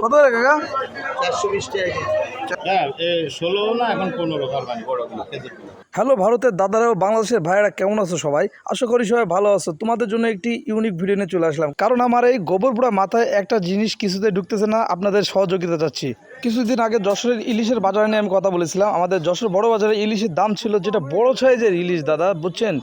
কত টাকা চারশো বিশ টাকা হ্যাঁ হ্যালো ভারতের দাদারা ও বাংলাদেশের ভাইয়েরা, কেমন আছো সবাই? আশা করি সবাই ভালো আছো। তোমাদের জন্য একটি ইউনিক ভিডিও নিয়ে চলে আসলাম। কারণ আমার এই গোবরপুরা মাথায় একটা জিনিস কিছুতে ঢুকতেছে না, আপনাদের সহযোগিতা চাচ্ছি। কিছুদিন আগে যশোরের ইলিশের বাজারে নিয়ে আমি কথা বলেছিলাম। আমাদের যশোর বড় বাজারে ইলিশের দাম ছিল যেটা বড় সাইজের ইলিশ, দাদা, বুঝছেন?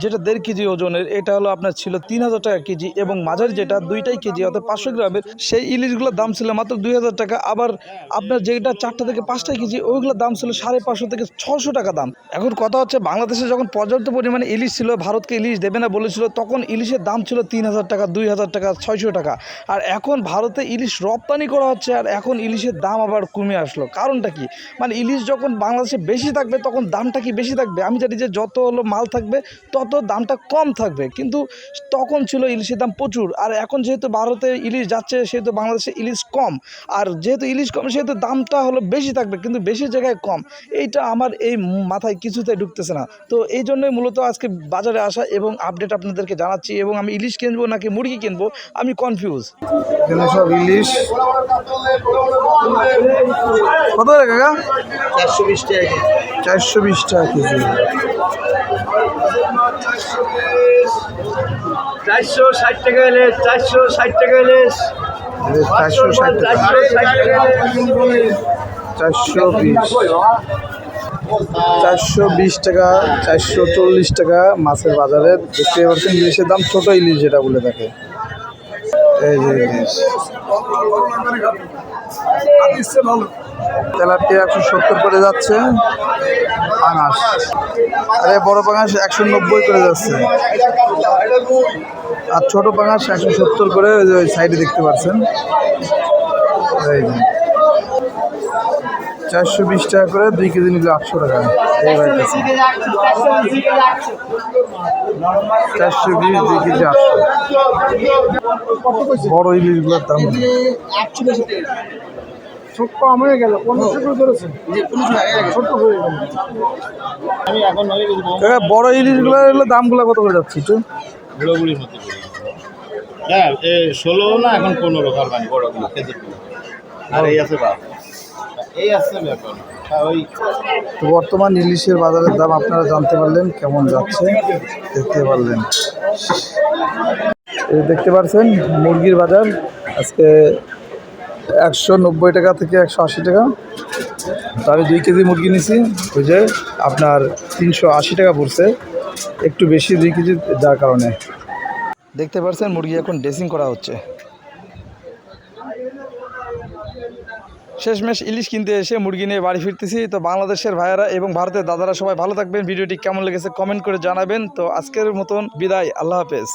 যেটা দেড় কেজি ওজনের, এটা হলো আপনার ছিল তিন হাজার টাকা কেজি এবং মাঝারি যেটা দুইটাই কেজি, অর্থাৎ পাঁচশো গ্রামের, সেই ইলিশগুলোর দাম ছিল মাত্র দুই হাজার টাকা। আবার আপনার যেটা চারটা থেকে পাঁচটা কেজি, ওইগুলোর দাম ছিল সাড়ে পাঁচশো থেকে ছশো টাকা দাম। এখন কথা হচ্ছে, বাংলাদেশে যখন পর্যাপ্ত পরিমাণে ইলিশ ছিল, ভারতকে ইলিশ দেবে না বলেছিল, তখন ইলিশের দাম ছিল তিন হাজার টাকা, দুই হাজার টাকা, ছয়শো টাকা। আর এখন ভারতে ইলিশ রপ্তানি করা হচ্ছে, আর এখন ইলিশের দাম আবার কমে আসলো। কারণটা কি? মানে ইলিশ যখন বাংলাদেশে বেশি থাকবে, তখন দামটা কি বেশি থাকবে? আমি জানি যে যত হলো মাল থাকবে, তত দামটা কম থাকবে। কিন্তু তখন ছিল ইলিশের দাম প্রচুর। আর এখন যেহেতু ভারতে ইলিশ যাচ্ছে, সেহেতু বাংলাদেশে ইলিশ কম। আর যেহেতু ইলিশ কম, সেহেতু দামটা হলো বেশি থাকবে কিন্তু বেশি জায়গায় কম। এইটা আমার এই মাথায় কিছুতে ঢুকতেছে না। তো এই জন্যই মূলত আজকে বাজারে আসা এবং আপডেট আপনাদেরকে জানাচ্ছি এবং আমি ইলিশ কিনবো নাকি মুরগি কিনবো আমি কনফিউজ সব ইলিশ। কত কাকা? চারশো বিশ টাকা চারশো বিশ টাকা কেজি। চারশো ষাট টাকা এলে চারশো ষাট টাকা এলে চারশো ষাট টাকা। চারশো বিশ। চারশো বিশ টাকা, চারশো চল্লিশ টাকা মাছের বাজারে। দেখতে পাচ্ছেন ইলিশের দাম ছোট ইলিশ যেটা বলে থাকে। এই একশো সত্তর করে যাচ্ছে। পাঙাশ। আরে, বড় পাঙাশ একশো নব্বই করে যাচ্ছে। আর ছোট পাঙাশ একশো সত্তর করে ওই সাইডে দেখতে পাচ্ছেন। এই চারশো বিশ টাকা করে দুই কেজি নিলে আটশো টাকা। চারশো বিশ, দুই কেজি আটশো। বড় ইলিশগুলোর দাম। ছোট কম হয়ে গেল পনেরোশো করে ধরেছেন ছোট হয়ে আমি বড় ইলিশগুলো এগুলো দামগুলো কত করে যাচ্ছে একটু? হ্যাঁ ষোলো না এখন পনেরো, কারবানি। খেজুরগুলো আর এই আছে বাপ। এই আছে এখন হ্যাঁ, তো বর্তমান ইলিশের বাজারের দাম আপনারা জানতে পারলেন কেমন যাচ্ছে দেখতে পারলেন। এই দেখতে পাচ্ছেন মুরগির বাজার আজকে একশো নব্বই টাকা থেকে একশো আশি টাকা। তো আমি দুই কেজি মুরগি নিছি ওই যে আপনার তিনশো আশি টাকা পড়ছে একটু বেশি দুই কেজি যার কারণে। দেখতে পাচ্ছেন মুরগি এখন ড্রেসিং করা হচ্ছে। শেষমেশ ইলিশ কিনতে এসে মুরগি নিয়ে বাড়ি ফিরতেছি। তো বাংলাদেশের ভাইয়েরা এবং ভারতের দাদারা সবাই ভালো থাকবেন। ভিডিওটি কেমন লেগেছে কমেন্ট করে জানাবেন। তো আজকের মতন বিদায়। আল্লাহ হাফেজ।